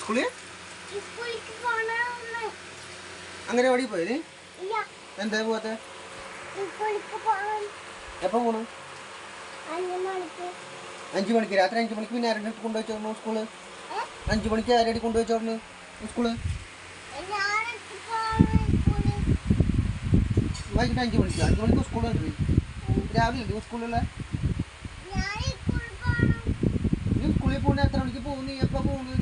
സ്കൂളിൽ? പോകണമെന്ന് അംഗനവാടി പോയത്? ഇല്ല. എന്താ പോവാത്ത? എപ്പോ പോകണം അഞ്ചു മണിക്ക്. രാത്രി അഞ്ചു മണിക്ക് പിന്നെ ആരുടെ കൊണ്ടുപോയി കൊണ്ടുവച്ചോളൂ സ്കൂൾ? അഞ്ചു മണിക്ക് ആരുടെ സ്കൂൾ? ഞാനെത്തി പോകണം സ്കൂളിൽ. വൈകിട്ട് അഞ്ചു മണിക്ക്. അഞ്ചു മണിക്ക് സ്കൂൾ ഉണ്ട് രാവിലെ ഉണ്ട് സ്കൂളിലുള്ള? സ്കൂളിൽ പോകണം നീ സ്കൂളിൽ പോകുന്ന എത്ര മണിക്ക് പോകുന്നു? എപ്പോ പോകുന്നു?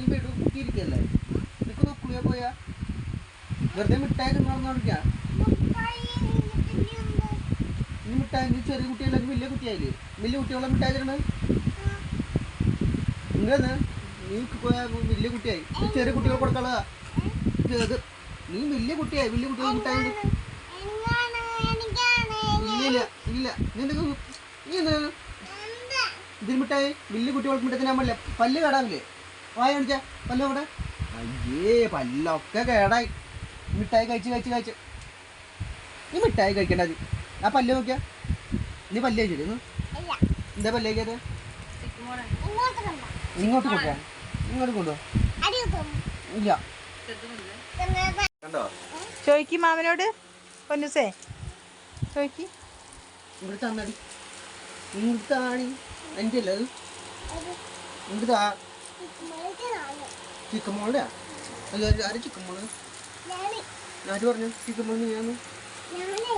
പോയാ? വെറുതെ മിഠായി തിന്നോണ്ടിരിക്കാം ഇനി മിഠായി ചെറിയ കുട്ടികളൊക്കെ വലിയ കുട്ടിയായില്ലേ? വലിയ കുട്ടികളെ മിഠായി തരണേ? ഇങ്ങനെ നീ വലിയ കുട്ടിയായി. ചെറിയ കുട്ടികൾ കൊടുക്കളാ ഇത് നീ വലിയ കുട്ടിയായി. വലിയ കുട്ടികൾ മിഠായി ഇല്ല ഇല്ല. നീ എന്തൊക്കെ നീ എന്താ ഇതിന് മിഠായി വലിയ കുട്ടികൾക്ക് മിഠായി പറ്റില്ല പാടില്ല പല്ല് കടാവില്ലേ? വായ കാണിച്ചാ? പല്ല് അവിടെ? അയ്യേ പല്ലൊക്കെ കേടായി. മിഠായി കഴിച്ച് കഴിച്ച് കഴിച്ച്. നീ മിഠായി കഴിക്കണ്ടത് ആ പല്ല് നോക്കിയാ. നീ പല്ല് കഴിച്ചിരുന്നു ഇല്ല. എന്താ പല്ല് കഴിക്കാതെ ഇങ്ങോട്ട് കണ്ട ഇങ്ങോട്ട് കൊണ്ടുവാ. ഇങ്ങോട്ട് കിട്ടും ഇല്ല. കണ്ടോ? ചോയ്ക്ക് മാമനോട് പൊന്നുസേ. ചോയ്ക്ക്. ഇങ്ങോട്ട് തന്നടി. ഇങ്ങോട്ട് താണി എന്റെ അല്ലേ അത് ഇങ്ങോട്ട് താ. ചിക്കൻ മോളുടെ അല്ല ആര് ചിക്കൻ മോൾ ആര് പറഞ്ഞു? ചിക്കൻ നീയാന്ന്? ഞാനേ.